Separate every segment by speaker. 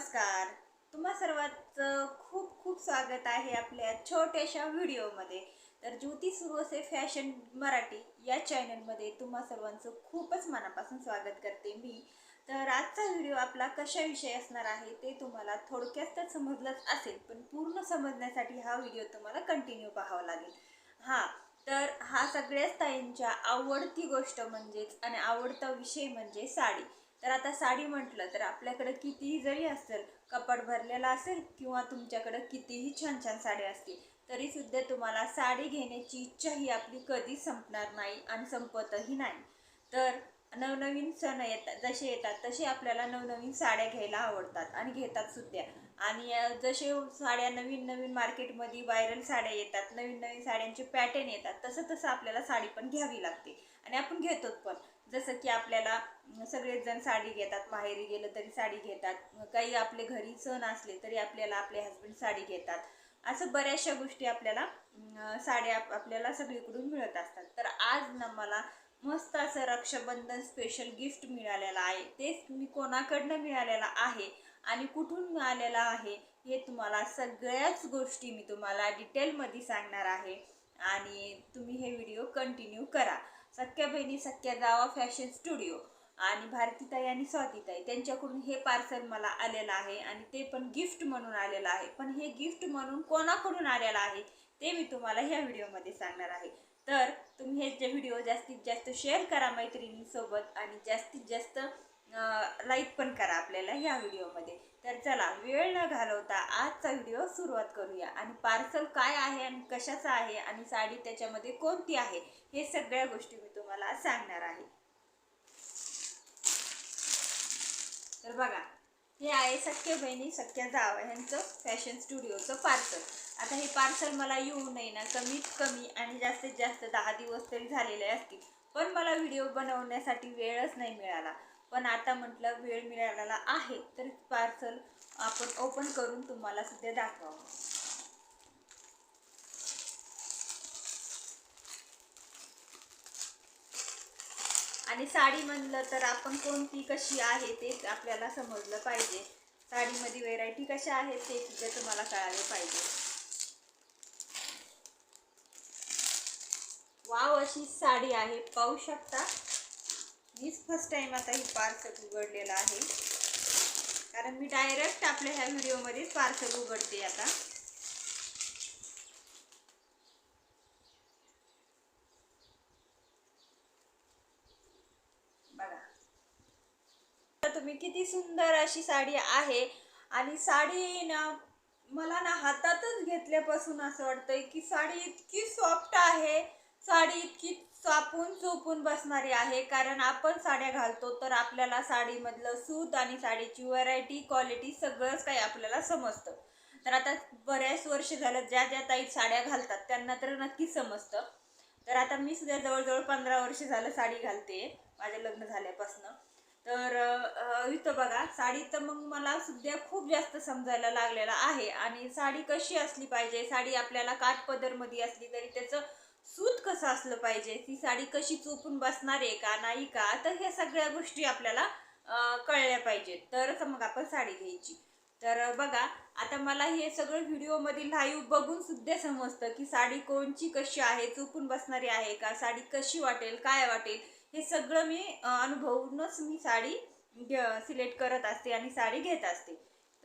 Speaker 1: नमस्कार. तुम्हा सर्वांचं खूप खूप स्वागत आहे आपल्या छोट्याशा व्हिडिओमध्ये. तर ज्योती सुरवसे फॅशन मराठी या चॅनलमध्ये तुम्हा सर्वांचं खूपच मनापासून स्वागत करते मी. तर आजचा व्हिडिओ आपला कशाविषयी असणार आहे ते तुम्हाला थोडक्यात तर समजलंच असेल पण पूर्ण समजण्यासाठी हा व्हिडिओ तुम्हाला कंटिन्यू पाहावा लागेल. हां तर हा सगळ्याच ताईंच्या आवडती गोष्ट म्हणजेच आणि आवडता विषय म्हणजे साडी. तर आता साडी म्हटलं तर आपल्याकडं कितीही जरी असेल कपाट भरलेला असेल किंवा तुमच्याकडं कितीही छान छान साड्या असतील तरीसुद्धा तुम्हाला साडी घेण्याची इच्छा ही आपली कधीच संपणार नाही आणि संपतही नाही. तर नवनवीन सण येतात जसे येतात तसे आपल्याला नवनवीन साड्या घ्यायला आवडतात आणि घेतात सुद्धा. आणि जसे साड्या नवीन नवीन मार्केटमध्ये व्हायरल साड्या येतात नवीन नवीन साड्यांचे पॅटर्न येतात तसं तसं आपल्याला साडी पण घ्यावी लागते. आणि आपण घेतोच पण. जसं की आपल्याला सगळेच जण साडी घेतात माहेरी गेलं तरी साडी घेतात काही आपले घरी सण असले तरी आपल्याला आपले हस्बंड साडी घेतात. असं बऱ्याचशा गोष्टी आपल्याला साड्या आपल्याला सगळीकडून मिळत असतात. तर आज ना मला मस्त असं रक्षाबंधन स्पेशल गिफ्ट मिळालेलं आहे. तेच मी कोणाकडनं मिळालेलं आहे आणि कुठून मिळालेलं आहे हे तुम्हाला सगळ्याच गोष्टी मी तुम्हाला डिटेलमध्ये सांगणार आहे. आणि तुम्ही हे व्हिडिओ कंटिन्यू करा. सख्या बहिणी सख्या जावा फॅशन स्टुडिओ आणि भारतीताई आणि स्वातीताई. त्यांच्याकडून हे पार्सल मला आलेलं आहे आणि ते पण गिफ्ट म्हणून आलेलं आहे. पण हे गिफ्ट म्हणून कोणाकडून आलेलं आहे ते मी तुम्हाला ह्या व्हिडिओमध्ये सांगणार आहे. तर तुम्ही हे जे व्हिडिओ जास्तीत जास्त शेअर करा मैत्रिणींसोबत आणि जास्तीत जास्त लाईक पण करा आपल्याला ह्या व्हिडिओमध्ये. तर चला वेळ न घालवता आजचा व्हिडिओ सुरुवात करूया. आणि पार्सल काय आहे आणि कशाचं आहे आणि साडी त्याच्यामध्ये कोणती आहे हे सगळ्या गोष्टी मी तुम्हाला सांगणार आहे. तर बघा हे आहे सख्या बहिणी सख्या जावा ह्यांचं फॅशन स्टुडिओचं पार्सल आता हे पार्सल मला येऊ नये ना कमीत कमी आणि जास्तीत जास्त दहा दिवस तरी झालेले असतील पण मला व्हिडिओ बनवण्यासाठी वेळच नाही मिळाला. पण आता म्हटलं वेळ मिळालेला आहे तर पार्सल आपण ओपन करून तुम्हाला सुद्धा दाखवावं. आणि साडी म्हणलं तर आपण कोणती कशी आहे ते आपल्याला समजलं पाहिजे. साडीमध्ये व्हेरायटी कशा आहेत ते सुद्धा तुम्हाला कळाले पाहिजे. वाव अशी साडी आहे पाहू शकता. मीच फर्स्ट टाइम आता ही पार्सल उघडलेलं आहे. कारण मी डायरेक्ट आपल्या ह्या व्हिडिओमध्येच पार्सल उघडते आता. बघा. तुम्ही किती सुंदर अशी साडी आहे. आणि साडी ना मला ना हातातच घेतल्यापासून असं वाटतंय की साडी इतकी सॉफ्ट आहे. साडी इतकी चापून चोपून बसणारी आहे. कारण आपण साड्या घालतो तर आपल्याला साडीमधलं सूत आणि साडीची व्हरायटी क्वालिटी सगळंच काही आपल्याला समजतं. तर आता बऱ्याच वर्ष झालं ज्या ज्या ताई साड्या घालतात त्यांना तर नक्कीच समजतं. तर आता मी सुद्धा जवळजवळ पंधरा वर्ष झालं साडी घालते माझ्या लग्न झाल्यापासनं. तर इथं बघा साडी तर मग मला सुद्धा खूप जास्त समजायला लागलेलं आहे. आणि साडी कशी असली पाहिजे साडी आपल्याला काठपदरमध्ये असली तरी त्याचं सूत कसं असलं पाहिजे? ती साडी कशी चोपून बसणार आहे का नाही का? तर ह्या सगळ्या गोष्टी आपल्याला कळल्या पाहिजेत. तरच मग आपण साडी घ्यायची. तर बघा आता मला हे सगळं व्हिडिओमध्ये लाईव्ह बघून सुद्धा समजतं की साडी कोणची कशी आहे चुकून बसणारी आहे का साडी कशी वाटेल काय वाटेल? हे सगळं मी अनुभवूनच मी साडी सिलेक्ट करत असते आणि साडी घेत असते.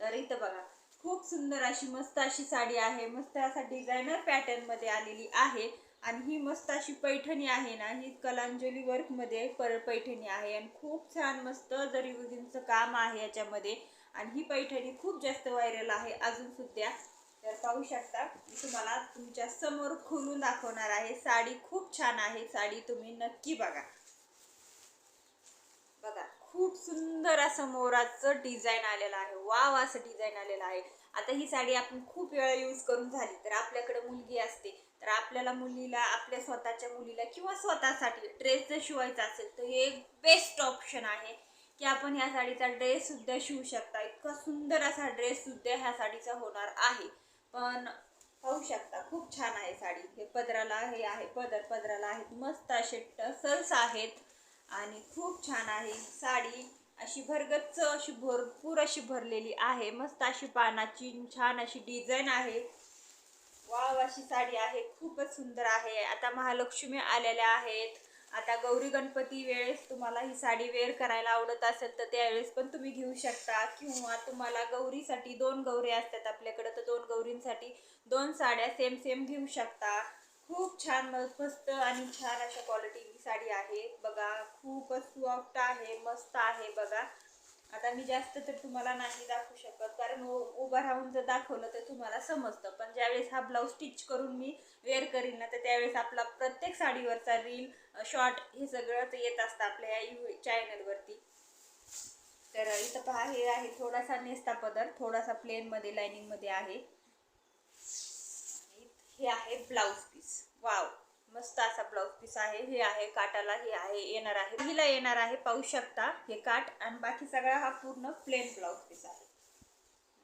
Speaker 1: तर इथं बघा खूप सुंदर अशी मस्त अशी साडी आहे. मस्त असा डिझायनर पॅटर्नमध्ये आलेली आहे. आणि ही मस्त अशी पैठणी आहे ना ही कलांजली वर्कमध्ये पर पैठणी आहे. आणि खूप छान मस्त जरी युजिंगचं काम आहे याच्यामध्ये. आणि ही पैठणी खूप जास्त व्हायरल आहे अजून सुद्धा. तर पाहू शकता मी तुम्हाला तुमच्यासमोर खोलून दाखवणार आहे. साडी खूप छान आहे. साडी तुम्ही नक्की बघा. बघा खूप सुंदर असं मोराचं डिझाईन आलेलं आहे. वाव असं डिझाईन आलेलं आहे. आता ही साडी आपण खूप वेळा यूज करून झाली. तर आपल्याकडे मुलगी असते. तर आपल्याला मुलीला आपल्या स्वतःच्या मुलीला किंवा स्वतःसाठी ड्रेस जर शिवायचा असेल तर हे एक बेस्ट ऑप्शन आहे की आपण ह्या साडीचा ड्रेससुद्धा शिवू शकता. इतका सुंदर असा ड्रेससुद्धा ह्या साडीचा होणार आहे. पण पाहू शकता खूप छान आहे साडी. हे पदराला हे आहे पदर पदराला आहेत. मस्त असे टसल्स आहेत आणि खूप छान आहे साडी. अशी भरगच्च अशी भरपूर अशी भरलेली आहे. मस्त अशी पानाची छान अशी डिझाईन आहे. वाव अशी साडी आहे. खूपच सुंदर आहे. आता महालक्ष्मी आलेल्या आहेत. आता गौरी गणपती वेळेस तुम्हाला ही साडी वेअर करायला आवडत असेल तर त्यावेळेस पण तुम्ही घेऊ शकता. किंवा तुम्हाला गौरीसाठी दोन गौरी असतात आपल्याकडे तर दोन गौरींसाठी दोन साड्या सेम सेम घेऊ शकता. खूप छान म- मस्त आणि छान अशा क्वालिटीची साडी आहे. बघा खूपच सॉफ्ट आहे मस्त आहे बघा. आता मी जास्त तर तुम्हाला नाही दाखवू शकत कारण उ- उभं राहून जर दाखवलं तर तुम्हाला समजतं. पण ज्यावेळेस हा ब्लाऊज स्टिच करून मी वेअर करीन ना तर त्यावेळेस आपला प्रत्येक साडीवरचा रील शॉर्ट हे सगळंच येत असतं आपल्या या यू चॅनलवरती तर इथं पहा हे आहे थोडासा नेस्ता पदर थोडासा प्लेनमध्ये लाईनिंगमध्ये आहे. हे आहे ब्लाऊज पीस वाव मस्त असा ब्लाऊज पीस आहे. हे आहे काटाला हे आहे येणार आहे. हिला येणार आहे पाहू शकता. हे काट आणि बाकी सगळा हा पूर्ण प्लेन ब्लाऊज पीस आहे.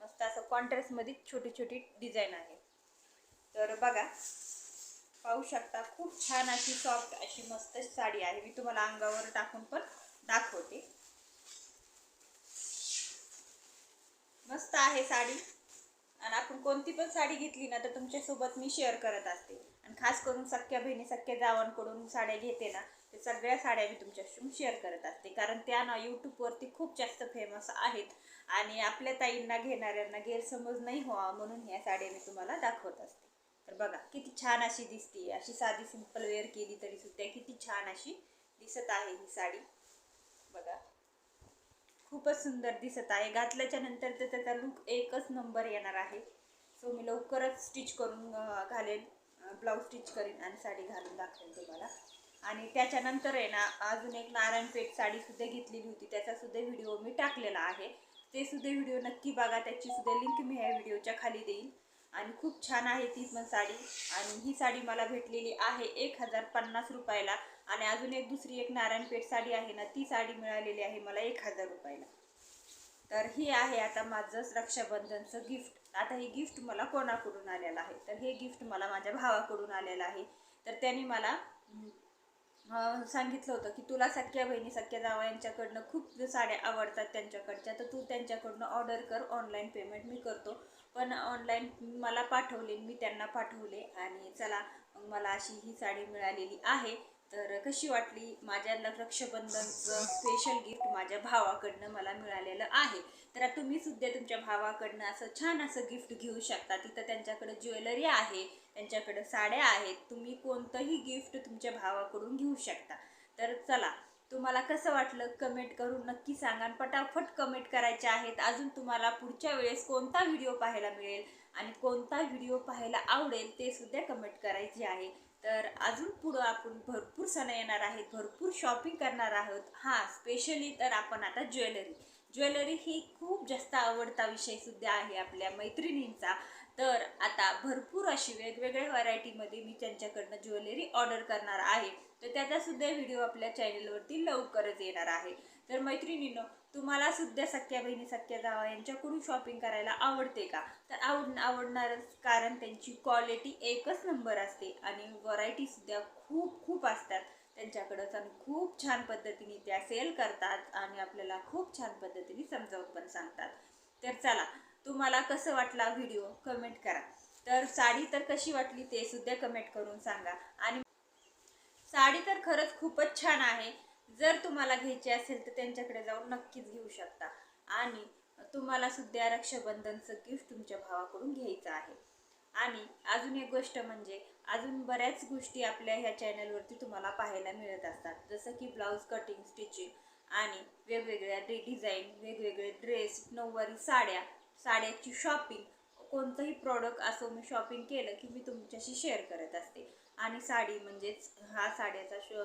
Speaker 1: मस्त असं कॉन्ट्रास्टमध्ये छोटी छोटी डिझाईन आहे. तर बघा पाहू शकता खूप छान अशी सॉफ्ट अशी मस्त साडी आहे. मी तुम्हाला अंगावर टाकून पण दाखवते. मस्त आहे साडी. आणि आपण कोणती पण साडी घेतली ना तर तुमच्यासोबत मी शेअर करत असते. आणि खास करून सख्या बहिणी सख्या जावांकडून साड्या घेते ना ते सगळ्या साड्या मी तुमच्याशी शेअर करत असते. कारण त्या ना यूट्यूबवरती खूप जास्त फेमस आहेत आणि आपल्या ताईंना घेणाऱ्यांना गैरसमज नाही व्हावा म्हणून ह्या साड्या मी तुम्हाला दाखवत असते. तर बघा किती छान अशी दिसते अशी साधी सिंपल वेअर केली तरी सुद्धा किती छान अशी दिसत आहे ही साडी. बघा खूपच सुंदर दिसत आहे. घातल्याच्या नंतर तर त्याचा लुक एकच नंबर येणार आहे. सो मी लवकरच स्टिच करून घालेल घालेन. ब्लाऊज स्टिच करीन आणि साडी घालून दाखवेन तुम्हाला. आणि त्याच्यानंतर आहे ना अजून एक नारायणपेठ साडीसुद्धा घेतलेली होती. त्याचासुद्धा व्हिडिओ मी टाकलेला आहे. ते सुद्धा व्हिडिओ नक्की बघा. त्याची सुद्धा लिंक मी ह्या व्हिडिओच्या खाली देईन. आणि खूप छान आहे ती पण साडी. आणि ही साडी मला भेटलेली आहे एक हजार पन्नास रुपयाला. आणि अजून एक दुसरी एक नारायणपेठ साडी आहे ना ती साडी मिळालेली आहे मला एक हजार रुपयाला. तर ही आहे आता माझं रक्षाबंधनचं गिफ्ट आता हे गिफ्ट मला कोणाकडून आलेलं आहे? तर हे गिफ्ट मला माझ्या भावाकडून आलेलं आहे. तर त्यांनी मला सांगितलं होतं की तुला सख्या बहिणी सख्या जावा यांच्याकडनं खूप साड्या आवडतात त्यांच्याकडच्या. तर तू त्यांच्याकडनं ऑर्डर कर ऑनलाईन पेमेंट मी करतो. पण ऑनलाईन मला पाठवले मी त्यांना पाठवले आणि चला मला अशी ही साडी मिळालेली आहे. तर कशी वाटली माझ्या ल- रक्षाबंधनचं स्पेशल गिफ्ट माझ्या भावाकडनं मला मिळालेलं आहे? तर तुम्ही सुद्धा तुमच्या भावाकडनं असं छान असं गिफ्ट घेऊ शकता. तिथं त्यांच्याकडे ज्वेलरी आहे त्यांच्याकडे साड्या आहेत. तुम्ही कोणतंही गिफ्ट तुमच्या भावाकडून घेऊ शकता. तर चला तुम्हाला कसं वाटलं कमेंट करून नक्की सांगा पटाफट पटापट कमेंट करायचे आहेत. अजून तुम्हाला पुढच्या वेळेस कोणता व्हिडिओ पाहायला मिळेल आणि कोणता व्हिडिओ पाहायला आवडेल ते सुद्धा कमेंट करायचे आहे. तर अजून पुढं आपण भरपूर सण येणार आहेत भरपूर शॉपिंग करणार आहोत. हां स्पेशली तर आपण आता ज्वेलरी ज्वेलरी ही खूप जास्त आवडता विषय सुद्धा आहे आपल्या मैत्रिणींचा. तर आता भरपूर अशी वेगवेगळ्या व्हरायटीमध्ये मी त्यांच्याकडनं ज्वेलरी ऑर्डर करणार आहे. तर त्याचासुद्धा व्हिडिओ आपल्या चॅनलवरती लवकरच येणार आहे. तर मैत्रिणींनो तुम्हाला सुद्धा सख्या बहिणी सख्या जावा यांच्याकडून शॉपिंग करायला आवडते का? तर आवड आवडणारच कारण त्यांची क्वालिटी एकच नंबर असते आणि व्हरायटी सुद्धा खूप खूप असतात. त्यांच्याकडंच आणि खूप छान पद्धतीने त्या सेल करतात आणि आपल्याला खूप छान पद्धतीने समजावून पण सांगतात. तर चला तुम्हाला कसं वाटला व्हिडिओ कमेंट करा. तर साडी तर कशी वाटली ते सुद्धा कमेंट करून सांगा. आणि साडी तर खरंच खूपच छान आहे. जर तुम्हाला घ्यायची असेल तर त्यांच्याकडे जाऊन नक्कीच घेऊ शकता. आणि तुम्हाला सुद्धा रक्षाबंधनचं गिफ्ट तुमच्या भावाकडून घ्यायचं आहे. आणि अजून एक गोष्ट म्हणजे अजून बऱ्याच गोष्टी आपल्या ह्या चॅनलवरती तुम्हाला पाहायला मिळत असतात. जसं की ब्लाऊज कटिंग स्टिचिंग आणि वेगवेगळ्या डि डिझाईन वेगवेगळे ड्रेस नऊवारी साड्या साड्याची शॉपिंग कोणतंही प्रॉडक्ट असो मी शॉपिंग केलं की मी तुमच्याशी शेअर करत असते. आणि साडी म्हणजेच हा साड्याचा शो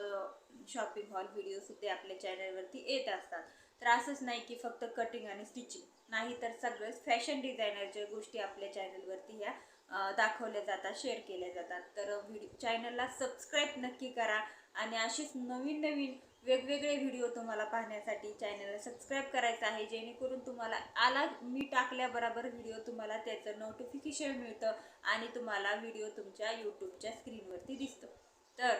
Speaker 1: शॉपिंग हॉल व्हिडिओसुद्धा आपल्या चॅनलवरती येत असतात. तर असंच नाही की फक्त कटिंग आणि स्टिचिंग नाही तर सगळंच फॅशन डिझायनरच्या गोष्टी आपल्या चॅनलवरती ह्या दाखवल्या जातात शेअर केल्या जातात. तर व्हिडिओ चॅनलला सबस्क्राईब नक्की करा आणि असेच नवीन नवीन वेगवेगळे व्हिडिओ तुम्हाला पाहण्यासाठी चॅनलला सबस्क्राईब करायचं आहे. जेणेकरून तुम्हाला आला मी टाकल्याबरोबर व्हिडिओ तुम्हाला त्याचं नोटिफिकेशन मिळतं आणि तुम्हाला व्हिडिओ तुमच्या यूट्यूबच्या स्क्रीनवरती दिसतो. तर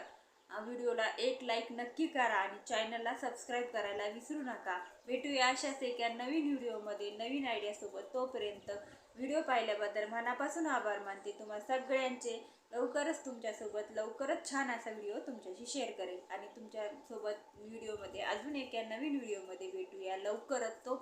Speaker 1: व्हिडिओला एक लाईक नक्की करा आणि चॅनलला सबस्क्राईब करायला विसरू नका. भेटूया अशाच एका नवीन व्हिडिओमध्ये नवीन आयडियासोबत तोपर्यंत व्हिडिओ पाहिल्याबद्दल मनापासून आभार मानते. तुम्हा सगळ्यांचे लवकरच तुमच्यासोबत लवकरच छान असा व्हिडिओ तुमच्याशी शेअर करेल आणि तुमच्यासोबत व्हिडिओमध्ये अजून एका नवीन व्हिडिओमध्ये भेटूया. लवकरच तो